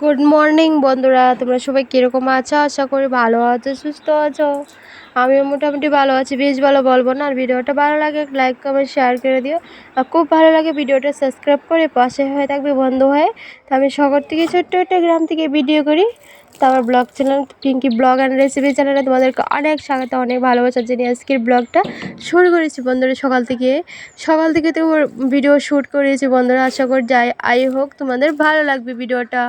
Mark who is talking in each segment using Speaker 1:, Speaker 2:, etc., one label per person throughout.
Speaker 1: Good morning বন্ধুরা। তোমরা সবাই কীরকম আছো? আশা করি ভালো আছো সুস্থ আছো। আমিও মোটামুটি ভালো আছি, বেশ ভালো বলব না। আর ভিডিওটা ভালো লাগে লাইক কমেন্ট শেয়ার করে দিও। আর খুব ভালো লাগে ভিডিওটা সাবস্ক্রাইব করে পাশে হয়ে থাকবে বন্ধ হয়ে। তো আমি শহর থেকে ছোট্ট একটা গ্রাম থেকে ভিডিও করি। তো আমার blog channel Pinky blog and recipe চ্যানেলে তোমাদেরকে অনেক স্বাগত, অনেক ভালোবাসা জানিয়ে আজকের ব্লগটা শুরু করেছি বন্ধুরা সকাল থেকে। সকাল থেকে তো ভিডিও শ্যুট করেছি বন্ধুরা, আশা করি যাই, আই হোক তোমাদের ভালো লাগবে ভিডিওটা।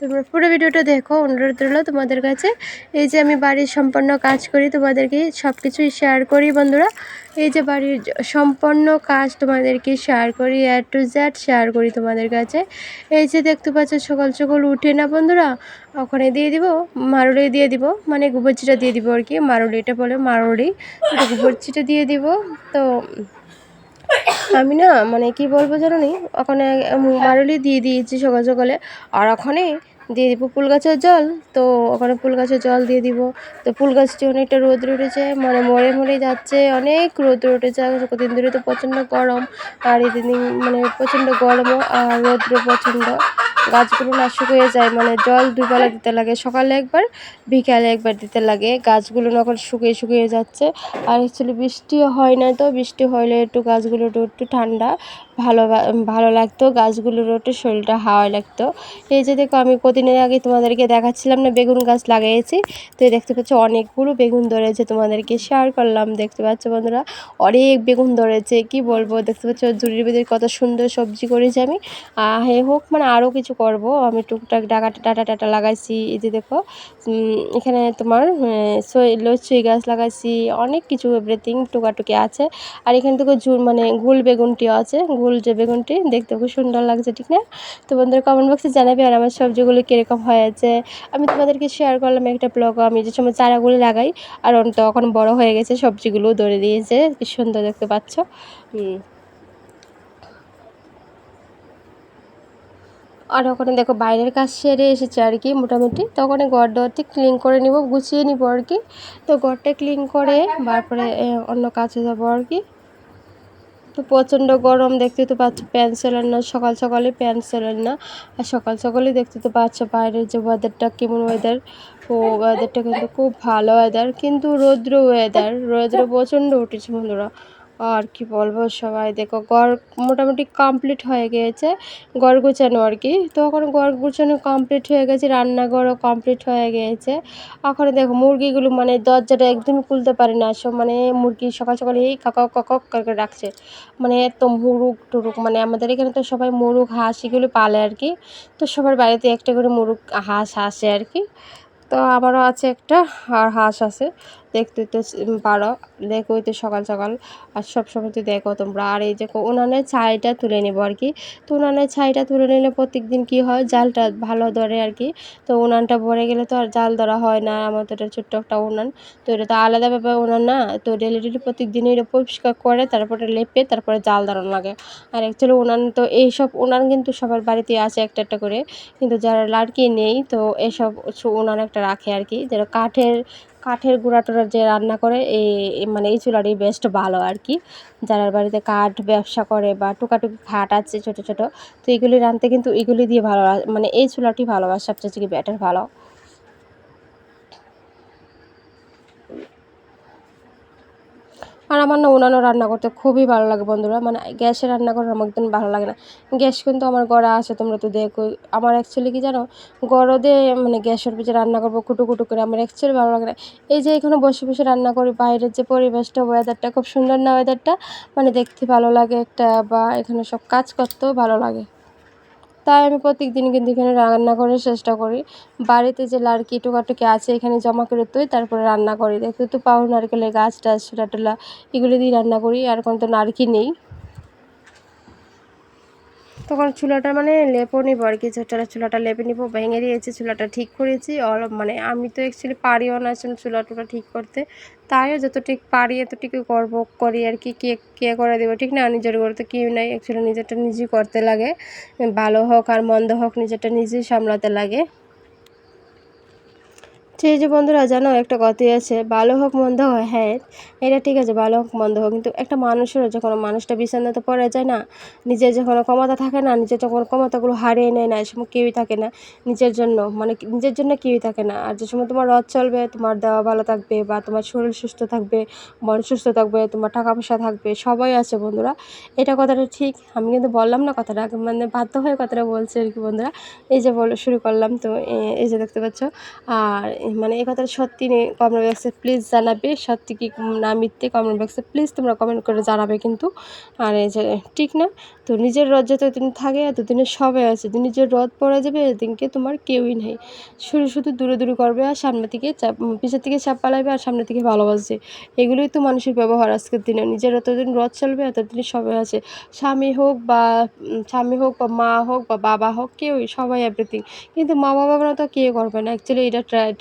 Speaker 1: তোমরা পুরো ভিডিওটা দেখো, অনুরোধ রইল তোমাদের কাছে। এই যে আমি বাড়ির সম্পন্ন কাজ করি, তোমাদেরকে সব কিছুই শেয়ার করি বন্ধুরা। এই যে বাড়ির সম্পন্ন কাজ তোমাদেরকে শেয়ার করি অ্যাড টু জ্যাড শেয়ার করি তোমাদের কাছে। এই যে দেখতে পাচ্ছ, সকাল সকাল উঠে না বন্ধুরা, ওখানে দিয়ে দিব মারুলি দিয়ে দিব মানে গোবরচিটা দিয়ে দিব আর কি। মারুলিটা বলে মারুলি গোবরচিটা দিয়ে দিব। তো আমি না মানে কি বলব জানো নি, ওখানে মারুলি দিয়ে দিয়েছি সকাল সকালে। আর ওখানে দিয়ে দিব ফুল গাছের জল। তো ওখানে ফুল গাছের জল দিয়ে দিব। তো ফুল গাছটি অনেকটা রোদ উঠেছে মানে মরে মরে যাচ্ছে। অনেক রোদ উঠেছে কদিন ধরে তো প্রচণ্ড গরম। আর এদিন মানে প্রচণ্ড গরমও, আর রৌদ্র প্রচণ্ড। গাছগুলো না শুকিয়ে যায় মানে জল দুবেলা দিতে লাগে। সকালে একবার, বিকালে একবার দিতে লাগে। গাছগুলো এখন শুকিয়ে শুকিয়ে যাচ্ছে। আর অ্যাকচুয়ালি বৃষ্টিও হয় না তো। বৃষ্টি হলে একটু গাছগুলো একটু ঠান্ডা। ভালো ভালো লাগতো গাছগুলোর একটু শরীরটা হাওয়া লাগতো। এই যে দেখো, আমি কদিনের আগে তোমাদেরকে দেখাচ্ছিলাম না, বেগুন গাছ লাগিয়েছি। তো দেখতে পাচ্ছ, অনেকগুলো বেগুন ধরেছে তোমাদেরকে শেয়ার করলাম, দেখতে পাচ্ছ বন্ধুরা? অনেক বেগুন ধরেছে, কি বলব? দেখতে পাচ্ছ, ঝুড়ির ভিতরে কত সুন্দর সবজি করেছি আমি। হে হোক মানে আরও কিছু করব। আমি টুকটাক ডাকা টাটা টাটা লাগাইছি, এই যে দেখো এখানে তোমার লচ্ছি গাছ লাগাইছি, অনেক কিছু এভরিথিং টুকাটুকি আছে। আর এখানে দেখো ঝুর মানে গুল বেগুনটিও আছে গুল যে বেগুনটি, দেখতে খুব সুন্দর লাগছে, ঠিক না? তো বন্ধুরা কমেন্ট বক্সে জানাবে আর আমার সবজিগুলো কীরকম হয়েছে। আমি তোমাদেরকে শেয়ার করলাম একটা ব্লগ আমি যে সময় চারাগুলো লাগাই, আর তখন বড় হয়ে গেছে, সবজিগুলো ধরে দিয়েছে, কি সুন্দর দেখতে পাচ্ছ? আর ওখানে দেখো বাইরের কাজ সেরে এসেছে আর কি, মোটামুটি। তো ওখানে ঘর দরটি ক্লিন করে নিব, গুছিয়ে নিব আর কি। তো ঘরটা ক্লিন করে তারপরে অন্য কাজে যাব আর কি। তো প্রচণ্ড গরম, দেখতে তো পাচ্ছ প্যান চলেন না, সকাল সকালে প্যান সেলার না। আর সকাল সকালে দেখতে তো পাচ্ছ বাইরের যে ওয়েদারটা কেমন ওয়েদার ও ওয়েদারটা কিন্তু খুব ভালো ওয়েদার কিন্তু রৌদ্র ওয়েদার রৌদ্র প্রচণ্ড উঠেছে বন্ধুরা। আর কি বলব সবাই, দেখো গড় মোটামুটি কমপ্লিট হয়ে গিয়েছে গড় গুছানো আর কি। তো এখন গড় গুছানো কমপ্লিট হয়ে গেছে, রান্নাঘরও কমপ্লিট হয়ে গিয়েছে। ওখানে দেখো মুরগিগুলো মানে দরজাটা একদমই খুলতে পারে না, সব মানে মুরগি সকাল সকালে এই কাকক কাকক করে রাখছে মানে এত মুরুগ টুরুক মানে আমাদের এখানে তো সবাই মুরুগ হাঁস এগুলো পালে আর কি। তো সবার বাড়িতে একটা করে মুরুগ হাঁস আসে আর কি। তো আমারও আছে একটা, আর হাঁস আছে। দেখতে তো পারো দেখো তো সকাল সকাল, আর সব সময় তো দেখো তোমরা। আর এই যে উনানের ছাইটা তুলে নেব আর কি। তো উনানের ছাইটা তুলে নিলে প্রত্যেক দিন কী হয়? জালটা ভালো ধরে আর কি। তো উনানটা ভরে গেলে তো আর জাল ধরা হয় না। আমার তো এটা ছোট্ট একটা উনান। তো এটা তো আলাদা ব্যাপার উনান না। তো ডেলি ডেলি প্রত্যেক দিনই এটা পরিষ্কার করে, তারপরে লেপে, তারপরে জাল ধরানো লাগে। আর অ্যাকচুয়ালি উনান তো এইসব উনান কিন্তু সবার বাড়িতে আছে একটা একটা করে। কিন্তু যারা লাড়কি নেই, তো এসব উনান একটা রাখে আর কি। যেটা কাঠের কাঠের গুঁড়া টুড়া যে রান্না করে, এই মানে এই চুলাটি বেস্ট ভালো আর কি। যারা বাড়িতে কাঠ ব্যবসা করে বা টুকাটুকি খাট আছে ছোটো ছোটো, তো এগুলি রাঁধতে কিন্তু এগুলি দিয়ে ভালো মানে এই চুলাটি ভালো আর সবচেয়ে বেটার ভালো। আর আমার না উনানও রান্না করতে খুবই ভালো লাগে বন্ধুরা। মানে গ্যাসে রান্না করার আমার একদম ভালো লাগে না। গ্যাস কিন্তু আমার গড়া আছে, তোমরা তো দেখো। আমার অ্যাকচুয়ালি কি জানো? গরদে মানে গ্যাসের পিছে রান্না করব, কুটু কুটু করে। আমার অ্যাকচুয়ালি ভালো লাগে না। এই যে এখানে বসে বসে রান্না করি, বাইরের যে পরিবেশটা ওয়েদারটা খুব সুন্দর না ওয়েদারটা মানে দেখতে ভালো লাগে একটা, বা এখানে সব কাজ করতেও ভালো লাগে। তাই আমি প্রত্যেক দিন কিন্তু এখানে রান্না করার চেষ্টা করি। বাড়িতে যে লাড়কি টোকাটুকি আছে, এখানে জমা করে তুই, তারপরে রান্না করি। দেখতে তো পাও নারকেলের গাছ টাছ ছোটা টোলা এগুলো দিয়ে রান্না করি। আর কোনো তো নারকি নেই। তখন চুলাটা মানে লেপও নিব আর কি চুলাটা লেপে নিব, ভেঙে দিয়েছি, চুলাটা ঠিক করেছি। অল মানে আমি তো অ্যাকচুয়ালি পারিও না চুলা টুলা ঠিক করতে। তাইও যতটুক পারি এতটুকু করব, করি আর কি, কে কে করে দেবো ঠিক না? নিজের করে তো কেউ নাই অ্যাকচুয়ালি নিজেরটা নিজেই করতে লাগে। ভালো হোক আর মন্দ হোক নিজেরটা নিজেই সামলাতে লাগে। সেই যে বন্ধুরা, জানো একটা কথাই আছে, ভালো হোক মন্দ হয় হ্যাঁ এটা ঠিক আছে, ভালো হোক মন্দ হোক, কিন্তু একটা মানুষেরও যখন মানুষটা বিছানাতে পড়ে যায় না, নিজের যখন ক্ষমতা থাকে না, নিজের যখন ক্ষমতাগুলো হারিয়ে নেয় না এ সময় কেউই থাকে না, নিজের জন্য মানে নিজের জন্য কেউই থাকে না, আর যে সময় তোমার রথ চলবে, তোমার দেওয়া ভালো থাকবে, বা তোমার শরীর সুস্থ থাকবে, মন সুস্থ থাকবে, তোমার টাকা পয়সা থাকবে, সবাই আছে বন্ধুরা, এটা কথাটা ঠিক, আমি কিন্তু বললাম না কথাটা মানে বাধ্য হয়ে কথাটা বলছি আর কি বন্ধুরা, এই যে বলো, শুরু করলাম তো এই যে দেখতে পাচ্ছ, আর মানে এই কথাটা সত্যি নেই কমেন্ট বক্সে প্লিজ জানাবে। সত্যি কি না মিথ্যে কমেন্ট বক্সে প্লিজ তোমরা কমেন্ট করে জানাবে কিন্তু। আর এই যে ঠিক না? তো নিজের রথ যতদিন থাকে, এতদিনে সবাই আছে। যদি নিজের রথ পড়ে যাবে, এদিনকে তোমার কেউই নেই। শুধু শুধু দূরে দূরে করবে আর সামনে থেকে চাপ পিছের থেকে চাপ পালাবে আর সামনে থেকে ভালোবাসবে। এগুলোই তো মানুষের ব্যবহার আজকের দিনে। নিজের যতদিন রথ চলবে এতদিনই সবাই আছে। স্বামী হোক বা স্বামী হোক বা মা হোক বা বাবা হোক, কেউই সবাই এভরিথিং কিন্তু মা বাবার তো কে করবে না। অ্যাকচুয়ালি এটা ট্র্যাড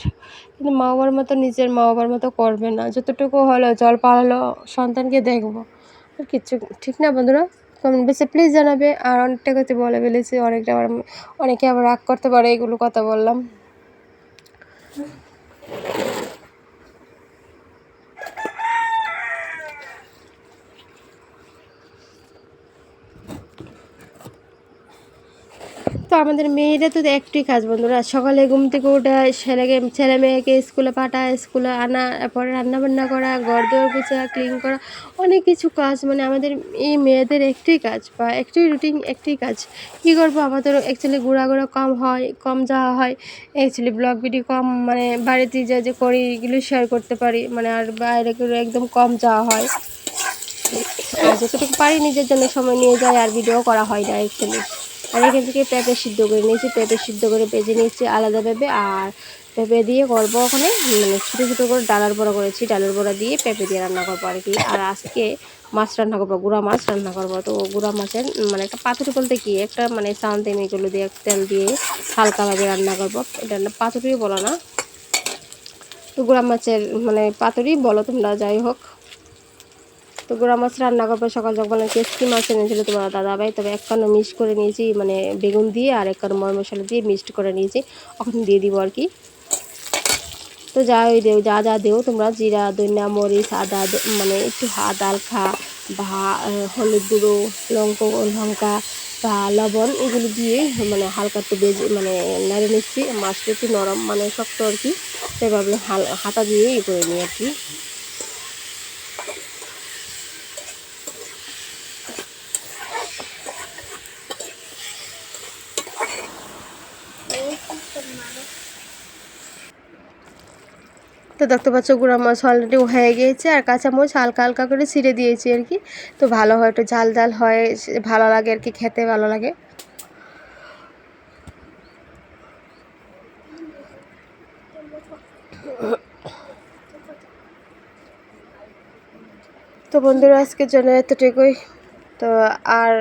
Speaker 1: কিন্তু মা বাবার মতো, নিজের মা বাবার মতো করবে না। যতটুকু হলো, জল পালালো সন্তানকে দেখব। আর কিচ্ছু ঠিক না বন্ধুরা? কমেন্ট বেসে প্লিজ জানাবে। আর অনেকটা কথা বলে ফেলেছি। অনেকটা আবার অনেকে আবার রাগ করতে পারে, এগুলো কথা বললাম। তো আমাদের মেয়েরা তো একটি কাজ বন্ধুরা, সকালে ঘুম থেকে ওঠা ছেলেকে ছেলে মেয়েকে স্কুলে পাঠায়, স্কুলে আনা পরে রান্না বান্না করা, ঘর দোয়ার পোছা ক্লিন করা, অনেক কিছু কাজ। মানে আমাদের এই মেয়েদের একটাই কাজ বা একটাই রুটিন একটাই কাজ। কী করব? আমাদের অ্যাকচুয়ালি ঘোরাঘোরা কম হয়, কম যাওয়া হয়। অ্যাকচুয়ালি ব্লগ ভিডিও কম মানে বাড়িতে যা যে করি এগুলো শেয়ার করতে পারি। মানে আর বাইরে একদম কম যাওয়া হয়। যতটুকু পারি নিজের জন্য সময় নিয়ে যায় আর ভিডিও করা হয় না অ্যাকচুয়ালি আর এখান থেকে পেঁপে সিদ্ধ করে নিয়েছি, পেঁপে সিদ্ধ করে ভেজে নিয়েছি আলাদা পেঁপে আর পেঁপে দিয়ে করব ওখানে মানে ছোটো ছোটো করে ডালার বড়া করেছি, ডালের বড়া দিয়ে পেঁপে দিয়ে রান্না করব আর কি। আর আজকে মাছ রান্না করব, গুঁড়া মাছ রান্না করব। তো গুঁড়া মাছের মানে একটা পাতুরি বলতে কি, একটা মানে সাউন্ড এগুলো দিয়ে তেল দিয়ে হালকাভাবে রান্না করব। এটা পাতুরিও বলো না। তো গুঁড়া মাছের মানে পাতুরি বলো তোমরা, যাই হোক। তো গুঁড়া মাছ রান্না করব, সকাল যখন কেসকি মাছ এনেছিল তোমার দাদা ভাই, তবে এক কানো মিক্সড করে নিয়েছি মানে বেগুন দিয়ে আর এক কানো ময় মশলা দিয়ে মিক্সড করে নিয়েছি ওখানে দিয়ে দিব আর কি। তো যা ওই দেও, যা যা দেও, তোমরা জিরা, ধনিয়া, মরিচ, আদা মানে একটু আদা আলখা বা হলুদ গুঁড়ো, লঙ্ক, লঙ্কা বা লবণ, এগুলো দিয়ে মানে হালকা একটু বেজে মানে নেড়ে নিচ্ছি, মাছটা একটু নরম মানে শক্ত আর কি তাই ভাবলাম হাল, হাতা দিয়ে ই করে নিই আর কি। তো দেখতে পাচ্ছ গুঁড়া মাছ অলরেডি হয়ে গিয়েছে, আর কাঁচা মাছ হালকা হালকা করে ছিঁড়ে দিয়েছি আর কি। তো ভালো হয়, একটু ঝাল ঝাল হয়, ভালো লাগে আর কি, খেতে ভালো লাগে। তো বন্ধুরা, আজকের জন্য এতটুকুই। তো আর